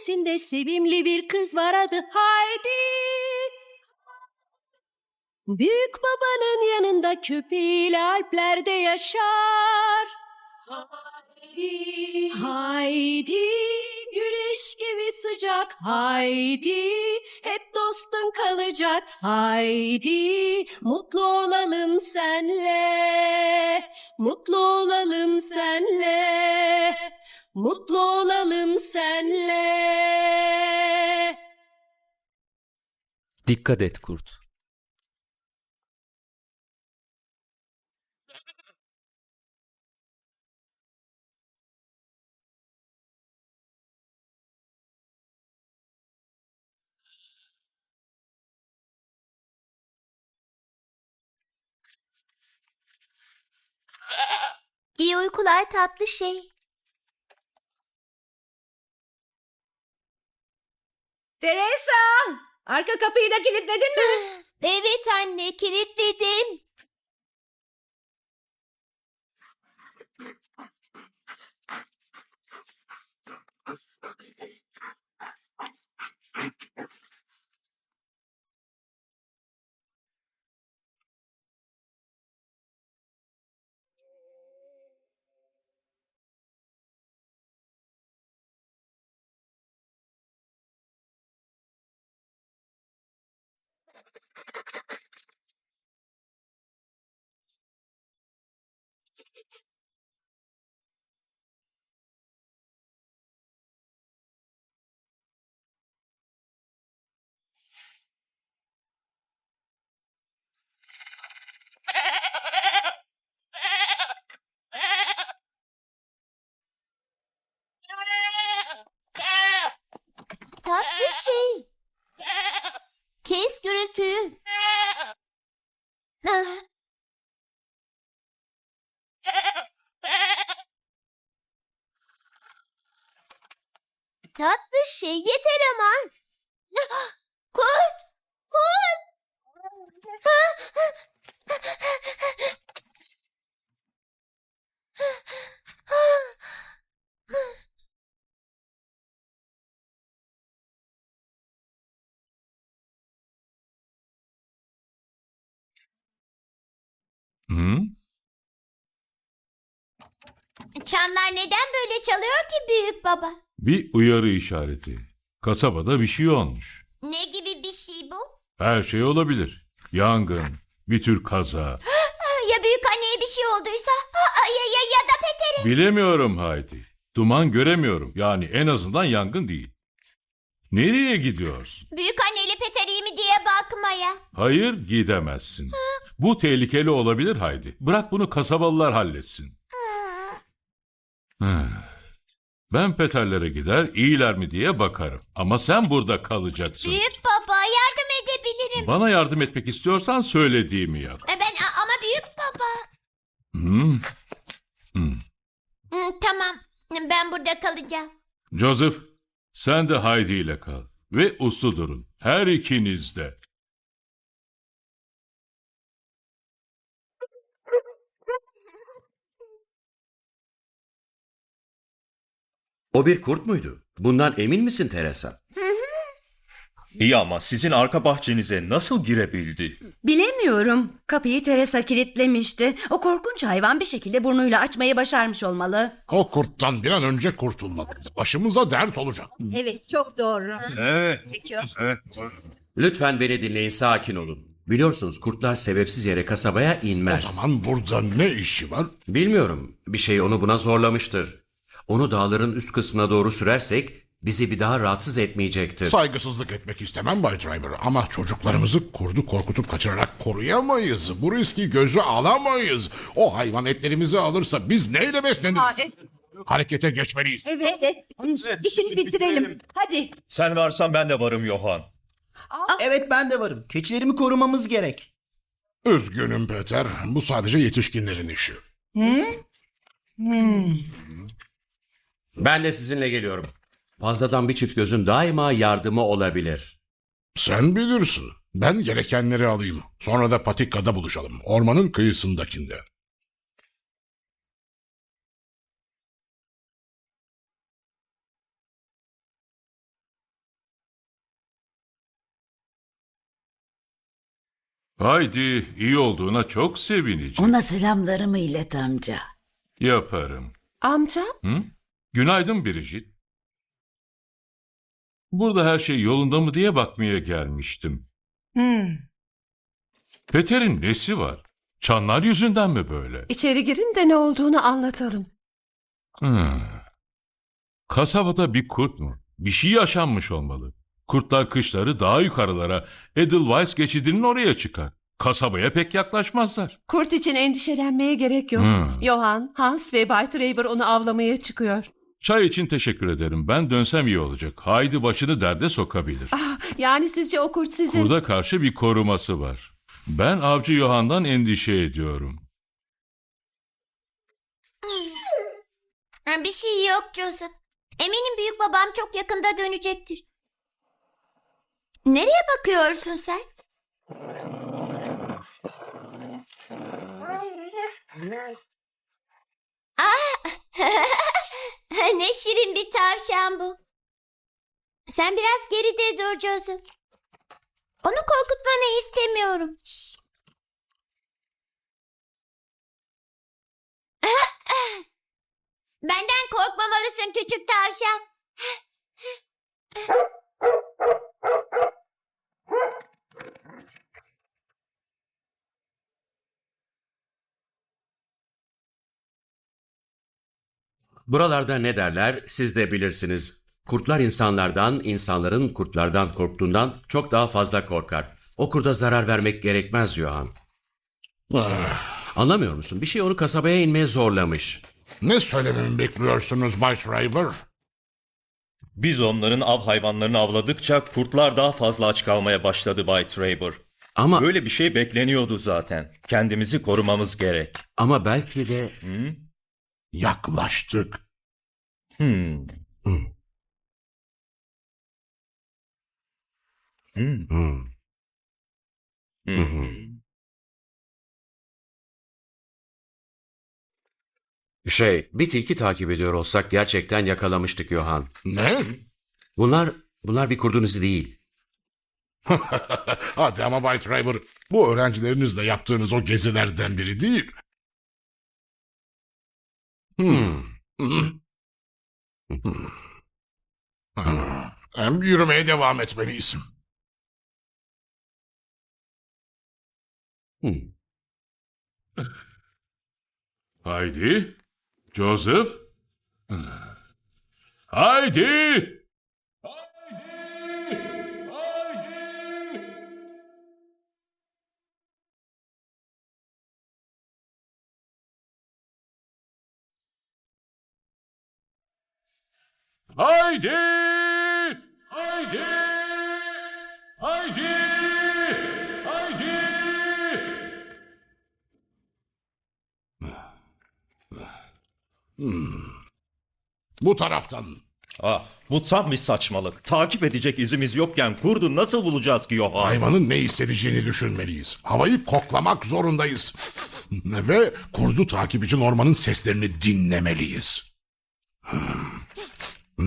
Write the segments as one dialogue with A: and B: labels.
A: mahallesinde sevimli bir kız var adı Haydi. Büyük babanın yanında köpeğiyle Alplerde yaşar. Haydi, haydi, güneş gibi sıcak. Haydi, hep dostun kalacak. Haydi, mutlu olalım senle. Mutlu olalım senle. Mutlu olalım senle.
B: Dikkat et kurt.
C: İyi uykular tatlı şey.
A: Teresa! Arka kapıyı da kilitledin mi?
C: Evet anne kilitledim. Thank you. Şey yeter ama. Kurt! Kurt! Çanlar neden böyle çalıyor ki büyük baba?
D: Bir uyarı işareti. Kasabada bir şey olmuş.
C: Ne gibi bir şey bu?
D: Her şey olabilir. Yangın, bir tür kaza.
C: Ya büyük anneye bir şey olduysa? Ya, ya, ya da Peter'e?
D: Bilemiyorum Haydi. Duman göremiyorum. Yani en azından yangın değil. Nereye gidiyorsun?
C: Büyük anneyle Peter iyi mi diye bakmaya.
D: Hayır gidemezsin. Bu tehlikeli olabilir Haydi. Bırak bunu kasabalılar halletsin. Ben Peterlere gider iyiler mi diye bakarım. Ama sen burada kalacaksın.
C: Büyük baba yardım edebilirim.
D: Bana yardım etmek istiyorsan söylediğimi yap.
C: E, Ben a- ama büyük baba.
D: Hmm.
C: Hı, Tamam ben burada kalacağım.
D: Joseph, sen de Heidi ile kal. Ve uslu durun. Her ikiniz de.
E: O bir kurt muydu? Bundan emin misin Teresa?
F: İyi ama sizin arka bahçenize nasıl girebildi?
G: Bilemiyorum. Kapıyı Teresa kilitlemişti. O korkunç hayvan bir şekilde burnuyla açmayı başarmış olmalı.
H: O kurttan bir an önce kurtulmalıyız. Başımıza dert olacak.
A: Evet çok doğru.
F: Evet. evet.
E: Lütfen beni dinleyin, sakin olun. Biliyorsunuz kurtlar sebepsiz yere kasabaya
H: O
E: inmez.
H: zaman burada ne işi var?
E: Bilmiyorum, bir şey onu buna zorlamıştır. Onu dağların üst kısmına doğru sürersek bizi bir daha rahatsız etmeyecektir.
H: Saygısızlık etmek istemem Bay Driver ama çocuklarımızı kurdu korkutup kaçırarak koruyamayız. Bu riski göze alamayız. O hayvan etlerimizi alırsa biz neyle besleniriz? Harekete geçmeliyiz.
A: Evet. evet. İşini bitirelim. Hadi.
F: Sen varsan ben de varım Johan.
I: Evet ben de varım. Keçilerimi korumamız gerek.
H: Üzgünüm Peter. Bu sadece yetişkinlerin işi.
E: Ben de sizinle geliyorum. Fazladan bir çift gözün daima yardımı olabilir.
H: Sen bilirsin. Ben gerekenleri alayım. Sonra da patikada buluşalım. Ormanın kıyısındakinde.
D: Haydi iyi olduğuna çok sevineceğim.
B: Ona selamlarımı ilet amca.
D: Yaparım.
A: Amca?
D: Hı? Günaydın Biricik. Burada her şey yolunda mı diye bakmaya gelmiştim.
A: Hmm.
D: Peter'in nesi var? Çanlar yüzünden mi böyle?
A: İçeri girin de ne olduğunu anlatalım.
D: Hmm. Kasabada bir kurt mu? Bir şey yaşanmış olmalı. Kurtlar kışları daha yukarılara, Edelweiss geçidinin oraya çıkar. Kasabaya pek yaklaşmazlar.
A: Kurt için endişelenmeye gerek yok.
D: Hmm.
A: Johan, Hans ve Bay Traber onu avlamaya çıkıyor.
D: Çay için teşekkür ederim. Ben dönsem iyi olacak. Haydi başını derde sokabilir.
A: Ah, yani sizce o kurt sizin...
D: Kurda karşı bir koruması var. Ben avcı Yohan'dan endişe ediyorum.
C: Bir şey yok Joseph. Eminim büyük babam çok yakında dönecektir. Nereye bakıyorsun sen? Ah! ne şirin bir tavşan bu. Sen biraz geride dur Joseph. Onu korkutmanı istemiyorum. Benden korkmamalısın küçük tavşan.
E: Buralarda ne derler siz de bilirsiniz. Kurtlar insanlardan, insanların kurtlardan korktuğundan çok daha fazla korkar. O kurda zarar vermek gerekmez Johan.
H: Ah,
E: Anlamıyor musun? Bir şey onu kasabaya inmeye zorlamış.
H: Ne söylememi bekliyorsunuz Bay Schreiber?
F: Biz onların av hayvanlarını avladıkça kurtlar daha fazla aç kalmaya başladı Bay Traber.
E: Ama
F: Böyle bir şey bekleniyordu zaten. Kendimizi korumamız gerek.
E: ama belki de
H: Yaklaştık.
F: Hmm.
E: Hmm.
F: Hmm.
E: Hmm. şey bir tilki takip ediyor olsak gerçekten yakalamıştık Johan.
H: Ne?
E: Bunlar bunlar bir kurdun izi değil.
H: Hadi ama Bay Schreiber, bu öğrencilerinizle yaptığınız o gezilerden biri değil. Hmm. Hmm. Hmm. Yürümeye devam etmeliyiz.
E: Hmm.
D: Haydi. Joseph. Haydi. Haydi. Haydi. Haydi. Haydi.
H: Bu taraftan.
F: Ah, bu tam bir saçmalık. Takip edecek izimiz yokken kurdu nasıl bulacağız ki Johan?
H: Hayvanın ne hissedeceğini düşünmeliyiz. Havayı koklamak zorundayız. Ve kurdu takip için ormanın seslerini dinlemeliyiz. Hmm.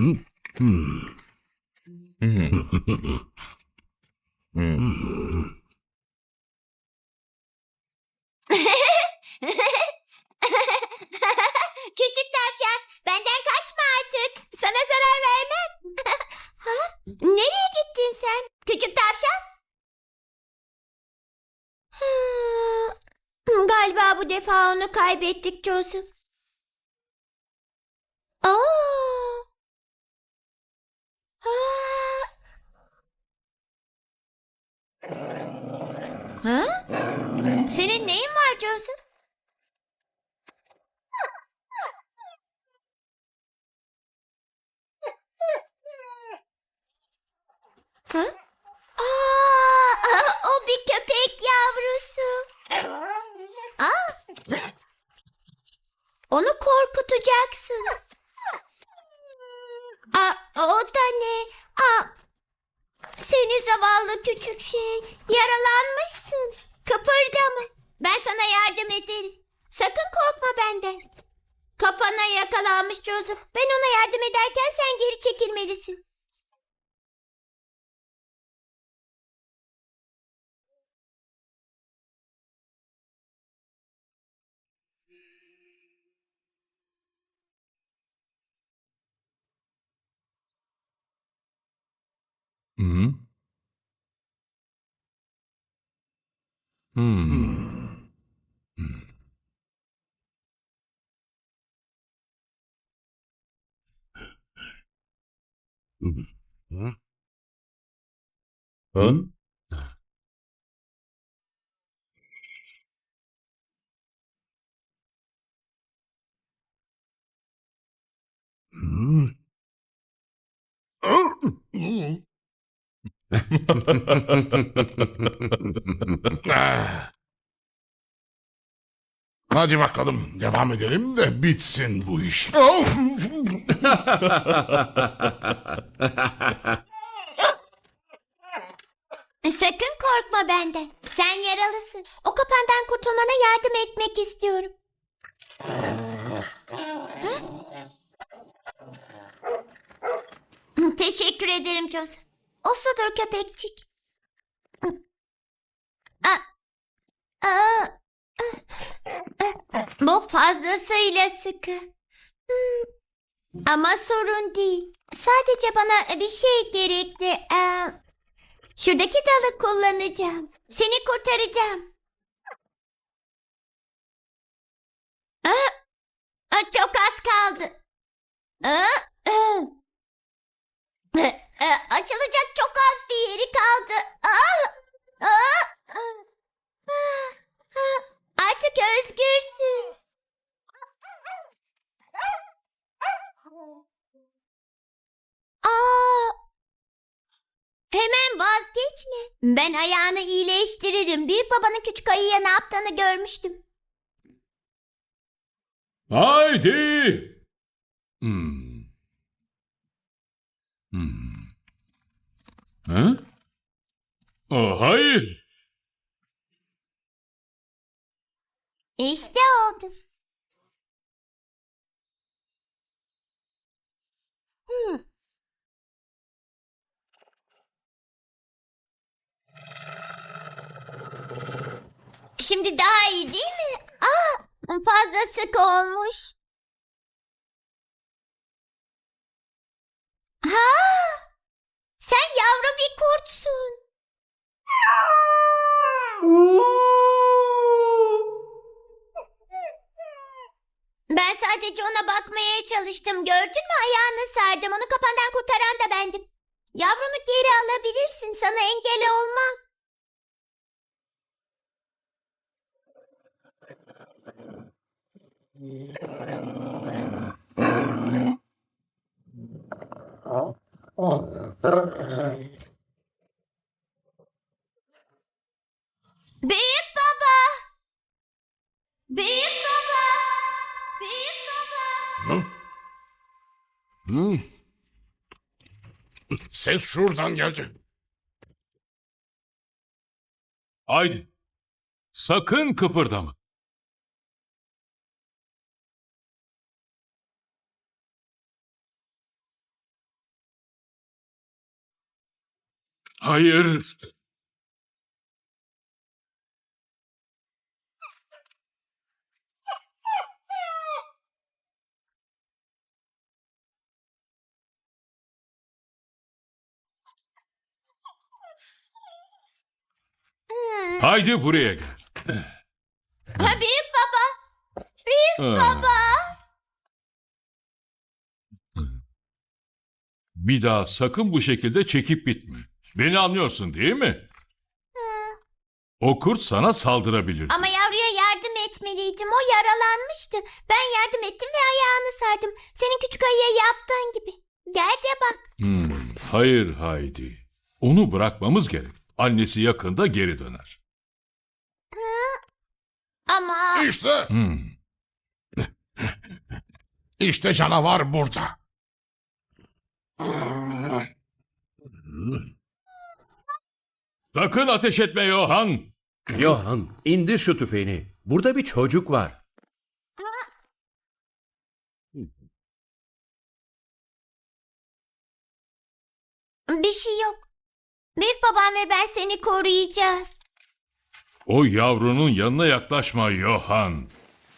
C: Küçük tavşan benden kaçma artık. Sana zarar vermem. ha? Nereye gittin sen? Küçük tavşan? Galiba bu defa onu kaybettik Joseph. Aa. Ha? Senin neyin var Joseph? Ha? Aa, o bir köpek yavrusu. Aa. Onu korkutacaksın. Aa, o da ne? Aa, seni zavallı küçük şey. Yaralanmışsın. Kıpırdama. Ben sana yardım ederim. Sakın korkma benden. Kapana yakalanmış Joseph. Ben ona yardım ederken sen geri çekilmelisin.
D: Mhm. Hm.
F: Hm.
H: Hm. 음. 응? 응? 응? 응? 응? 응? Hadi bakalım devam edelim de bitsin bu iş.
C: Sakın korkma benden. Sen yaralısın. O kapandan kurtulmana yardım etmek istiyorum. Teşekkür ederim Joseph. O sudur köpekçik. Aa, aa, Bu fazlasıyla sıkı. Ama sorun değil. Sadece bana bir şey gerekli. Ee, Şuradaki dalı kullanacağım. Seni kurtaracağım. Aa, aa, çok az kaldı. Aa, aa. Ee, Açılacak çok az bir yeri kaldı. Aa, aa. Aa, Artık özgürsün. Aa, Hemen vazgeçme. Ben ayağını iyileştiririm. Büyük babanın küçük ayıya ne yaptığını görmüştüm.
D: Haydi. Hmm. Hı? Oh, hayır.
C: İşte oldu. Hmm. Şimdi daha iyi değil mi? Aa, fazla sık olmuş. Ha, sen yavru bir kurtsun. Ben sadece ona bakmaya çalıştım. Gördün mü ayağını sardım. Onu kapandan kurtaran da bendim. Yavrunu geri alabilirsin. Sana engel olmam. Büyük baba. Büyük baba. Büyük baba.
H: Hmm. Ses şuradan geldi.
D: Haydi. Sakın kıpırdama. Hayır. Haydi buraya gel.
C: Ha, büyük baba. Büyük
D: Ha.
C: baba.
D: Bir daha sakın bu şekilde çekip bitme. Beni anlıyorsun değil mi? O kurt sana saldırabilir.
C: Ama yavruya yardım etmeliydim. O yaralanmıştı. Ben yardım ettim ve ayağını sardım. Senin küçük ayıya yaptığın gibi. Gel de bak.
D: Hmm, hayır Haydi. Onu bırakmamız gerek. Annesi yakında geri döner.
C: Ama
H: İşte,
D: Hmm.
H: işte canavar burada.
D: Sakın ateş etme Johan.
E: Johan indir şu tüfeğini. Burada bir çocuk var.
C: bir şey yok. Büyük babam ve ben seni koruyacağız.
D: O yavrunun yanına yaklaşma Johan.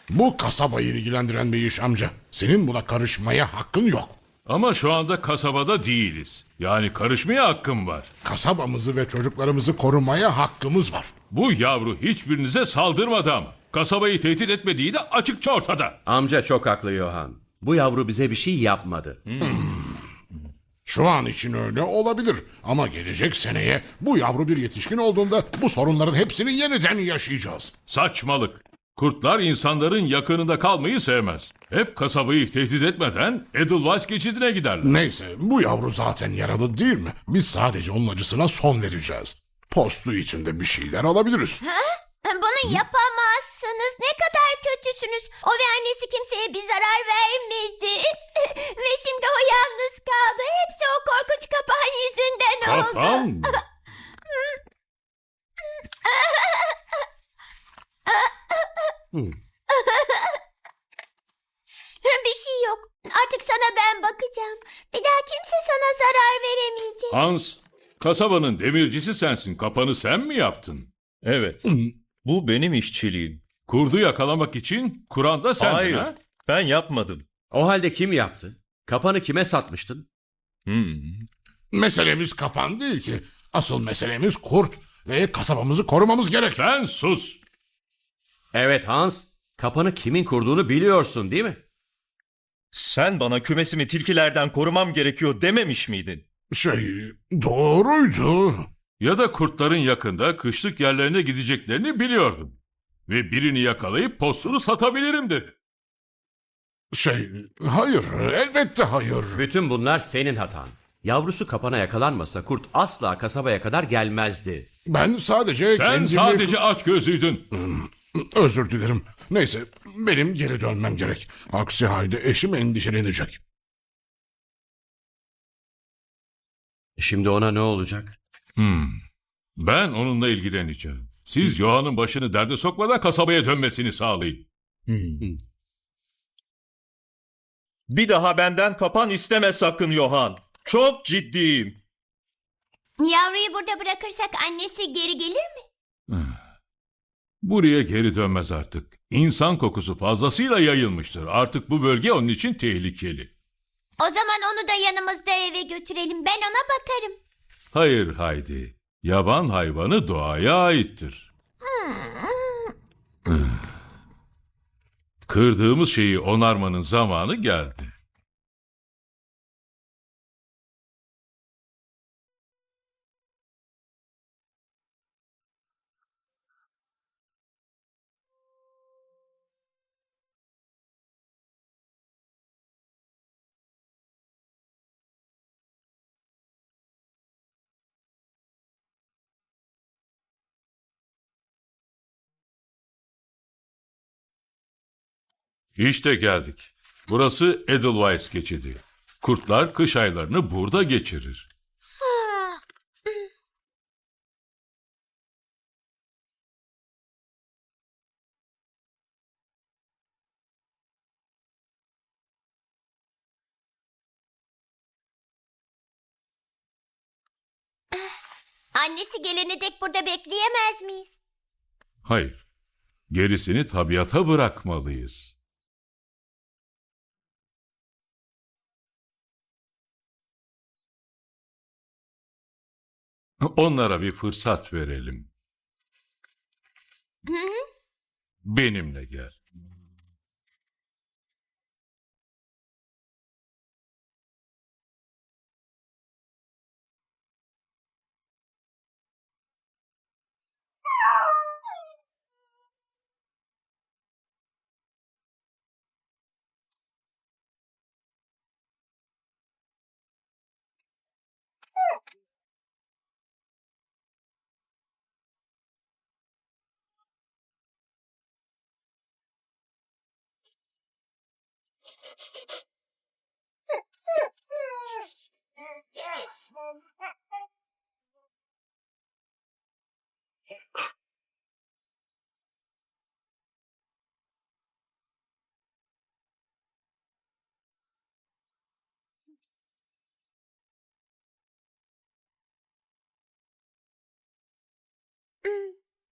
H: Bu kasabayı ilgilendiren bir iş amca. Senin buna karışmaya hakkın yok.
D: Ama şu anda kasabada değiliz. Yani karışmaya hakkım var.
H: Kasabamızı ve çocuklarımızı korumaya hakkımız var.
D: Bu yavru hiçbirinize saldırmadı ama. Kasabayı tehdit etmediği de açıkça ortada.
E: Amca çok haklı Johan. Bu yavru bize bir şey yapmadı.
H: Şu an için öyle olabilir. Ama gelecek seneye bu yavru bir yetişkin olduğunda bu sorunların hepsini yeniden yaşayacağız.
D: Saçmalık. Kurtlar insanların yakınında kalmayı sevmez. Hep kasabayı tehdit etmeden Edelweiss geçidine giderler.
H: Neyse bu yavru zaten yaralı değil mi? Biz sadece onun acısına son vereceğiz. Postu içinde bir şeyler alabiliriz.
C: Bunu yapamazsınız. Ne kadar kötüsünüz. O ve annesi kimseye bir zarar vermedi. ve şimdi o yalnız kaldı. Hepsi o korkunç kapağın yüzünden oldu.
D: Kapan mı?
C: Bir şey yok. Artık sana ben bakacağım. Bir daha kimse sana zarar veremeyecek.
D: Hans, kasabanın demircisi sensin. Kapanı sen mi yaptın?
F: Evet. Bu benim işçiliğim.
D: Kurdu yakalamak için Kur'an'da sendin
F: Hayır.
D: ha?
F: Ben yapmadım.
E: O halde kim yaptı? Kapanı kime satmıştın?
F: Hmm.
H: Meselemiz kapan değil ki. Asıl meselemiz kurt ve kasabamızı korumamız gerek.
D: Sen sus.
E: Evet Hans. Kapanı kimin kurduğunu biliyorsun değil mi?
F: Sen bana kümesimi tilkilerden korumam gerekiyor dememiş miydin?
H: Şey doğruydu.
D: Ya da kurtların yakında kışlık yerlerine gideceklerini biliyordum. Ve birini yakalayıp postunu satabilirim dedi.
H: Şey hayır elbette hayır.
E: Bütün bunlar senin hatan. Yavrusu kapana yakalanmasa kurt asla kasabaya kadar gelmezdi.
H: Ben sadece
D: Sen
H: kendimi...
D: sadece aç gözlüydün.
H: Özür dilerim. Neyse benim geri dönmem gerek. Aksi halde eşim endişelenecek.
E: Şimdi ona ne olacak?
D: Hmm. Ben onunla ilgileneceğim. Siz Yohan'ın başını derde sokmadan kasabaya dönmesini sağlayın.
F: Bir daha benden kapan isteme sakın Johan. Çok ciddiyim.
C: Yavruyu burada bırakırsak annesi geri gelir mi?
D: Buraya geri dönmez artık. İnsan kokusu fazlasıyla yayılmıştır. Artık bu bölge onun için tehlikeli.
C: O zaman onu da yanımızda eve götürelim. Ben ona bakarım.
D: Hayır Haydi. Yaban hayvanı doğaya aittir. Kırdığımız şeyi onarmanın zamanı geldi. İşte geldik. Burası Edelweiss geçidi. Kurtlar kış aylarını burada geçirir.
C: Annesi gelene dek burada bekleyemez miyiz?
D: Hayır. Gerisini tabiata bırakmalıyız. Onlara bir fırsat verelim. Benimle gel.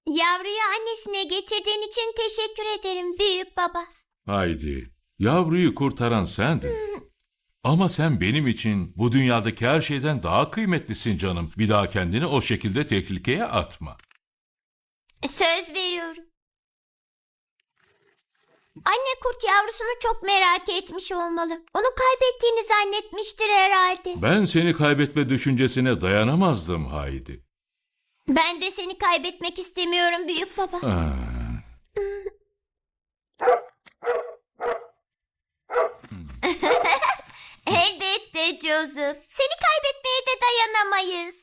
C: Yavruyu annesine getirdiğin için teşekkür ederim büyük baba.
D: Haydi. Yavruyu kurtaran sendin. Ama sen benim için bu dünyadaki her şeyden daha kıymetlisin canım. Bir daha kendini o şekilde tehlikeye atma.
C: Söz veriyorum. Anne kurt yavrusunu çok merak etmiş olmalı. Onu kaybettiğini zannetmiştir herhalde.
D: Ben seni kaybetme düşüncesine dayanamazdım Haydi.
C: Ben de seni kaybetmek istemiyorum büyük baba. Elbette Joseph. Seni kaybetmeye de dayanamayız.